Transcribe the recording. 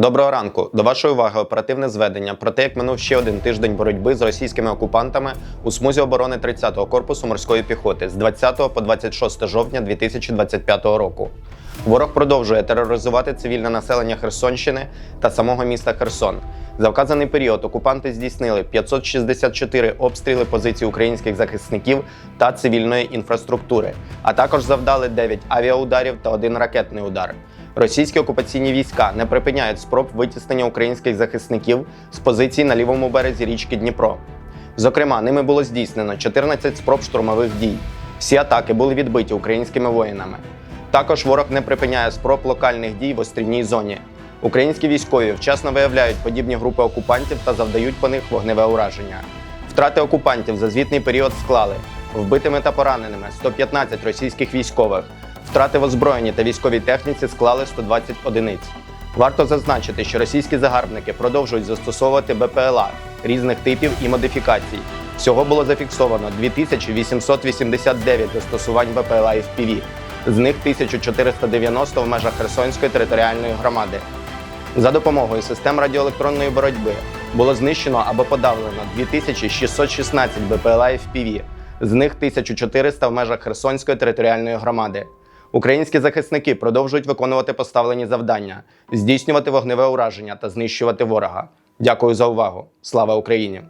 Доброго ранку. До вашої уваги оперативне зведення про те, як минув ще один тиждень боротьби з російськими окупантами у смузі оборони 30-го корпусу морської піхоти з 20 по 26 жовтня 2025 року. Ворог продовжує тероризувати цивільне населення Херсонщини та самого міста Херсон. За вказаний період окупанти здійснили 564 обстріли позицій українських захисників та цивільної інфраструктури, а також завдали 9 авіаударів та один ракетний удар. Російські окупаційні війська не припиняють спроб витіснення українських захисників з позицій на лівому березі річки Дніпро. Зокрема, ними було здійснено 14 спроб штурмових дій. Всі атаки були відбиті українськими воїнами. Також ворог не припиняє спроб локальних дій в острівній зоні. Українські військові вчасно виявляють подібні групи окупантів та завдають по них вогневе ураження. Втрати окупантів за звітний період склали вбитими та пораненими 115 російських військових. Втрати в озброєнні та військовій техніці склали 120 одиниць. Варто зазначити, що російські загарбники продовжують застосовувати БПЛА різних типів і модифікацій. Всього було зафіксовано 2889 застосувань БПЛА і FPV, з них 1490 в межах Херсонської територіальної громади. За допомогою систем радіоелектронної боротьби було знищено або подавлено 2616 БПЛА і з них 1400 в межах Херсонської територіальної громади. Українські захисники продовжують виконувати поставлені завдання, здійснювати вогневе ураження та знищувати ворога. Дякую за увагу. Слава Україні!